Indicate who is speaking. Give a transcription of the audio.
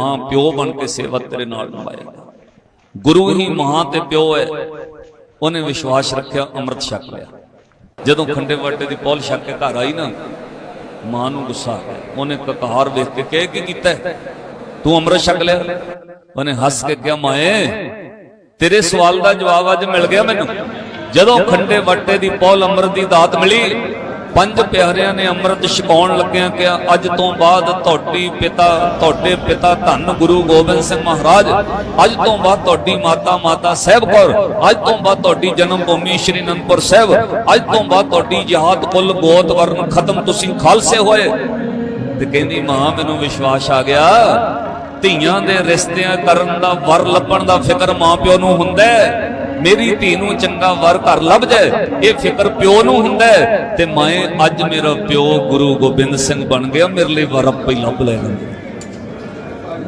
Speaker 1: ਮਾਂ ਪਿਓ ਬਣ ਕੇ ਸੇਵਾ ਤੇਰੇ ਨਾਲ ਨਿਭਾਏਗਾ। ਗੁਰੂ ਹੀ ਮਾਂ ਤੇ ਪਿਓ ਹੈ। ਉਹਨੇ ਵਿਸ਼ਵਾਸ ਰੱਖਿਆ, ਅੰਮ੍ਰਿਤ ਛਕ ਲਿਆ। ਜਦੋਂ ਖੰਡੇ ਵਾਟੇ ਦੀ ਪੌਲ ਛਕ ਕੇ ਘਰ ਆਈ ਨਾ, ਮਾਂ ਨੂੰ ਗੁੱਸਾ ਆ ਗਿਆ। ਉਹਨੇ ਕਕਾਰ ਵੇਖ ਕੇ ਕਹੇ, ਕੀ ਕੀਤਾ ਤੂੰ ਅੰਮ੍ਰਿਤ ਛਕ ਲਿਆ? ਉਹਨੇ ਹੱਸ ਕੇ ਕਿਹਾ, ਮਾਏ, ਤੇਰੇ ਸਵਾਲ ਦਾ ਜਵਾਬ ਅੱਜ ਮਿਲ ਗਿਆ ਮੈਨੂੰ। ਜਦੋਂ ਖੰਡੇ ਵਾਟੇ ਦੀ ਪੌਲ ਅੰਮ੍ਰਿਤ ਦੀ ਦਾਤ ਮਿਲੀ ਪੰਜ ਪਿਆਰਿਆਂ ਨੇ ਅੰਮ੍ਰਿਤ ਛਕਾਉਣ ਲੱਗਿਆਂ ਕਿਹਾ, ਅੱਜ ਤੋਂ ਬਾਅਦ ਤੁਹਾਡੀ ਪਿਤਾ, ਤੁਹਾਡੇ ਪਿਤਾ ਧੰਨ ਗੁਰੂ ਗੋਬਿੰਦ ਸਿੰਘ ਮਹਾਰਾਜ, ਅੱਜ ਤੋਂ ਬਾਅਦ ਤੁਹਾਡੀ ਮਾਤਾ ਮਾਤਾ ਸਾਹਿਬ ਕੌਰ, ਅੱਜ ਤੋਂ ਬਾਅਦ ਤੁਹਾਡੀ ਜਨਮ ਭੂਮੀ ਸ਼੍ਰੀ ਅਨੰਦਪੁਰ ਸਾਹਿਬ, ਅੱਜ ਤੋਂ ਬਾਅਦ ਤੁਹਾਡੀ ਜਹਾਦ ਕੁੱਲ ਗੋਤ ਵਰਨ ਖਤਮ ਤੁਸੀਂ ਖਾਲਸੇ ਹੋਏ। ਤੇ ਕਹਿੰਦੀ, ਮਾਂ, ਮੈਨੂੰ ਵਿਸ਼ਵਾਸ ਆ ਗਿਆ, ਧੀਆਂ ਦੇ ਰਿਸ਼ਤਿਆਂ ਕਰਨ ਦਾ, ਵਰ ਲੱਭਣ ਦਾ ਫਿਕਰ ਮਾਂ ਪਿਓ ਨੂੰ ਹੁੰਦਾ ਹੈ। ਮੇਰੀ ਧੀ ਨੂੰ ਚੰਗਾ ਵਰ ਘਰ ਲੱਭ ਜਾਏ, ਇਹ ਫਿਕਰ ਪਿਓ ਨੂੰ ਹੁੰਦਾ ਤੇ ਮੈਂ ਅੱਜ ਮੇਰਾ ਪਿਓ ਗੁਰੂ ਗੋਬਿੰਦ ਸਿੰਘ ਬਣ ਗਿਆ, ਮੇਰੇ ਲਈ ਵਰ ਪਹਿਲਾਂ ਹੀ ਲੱਭ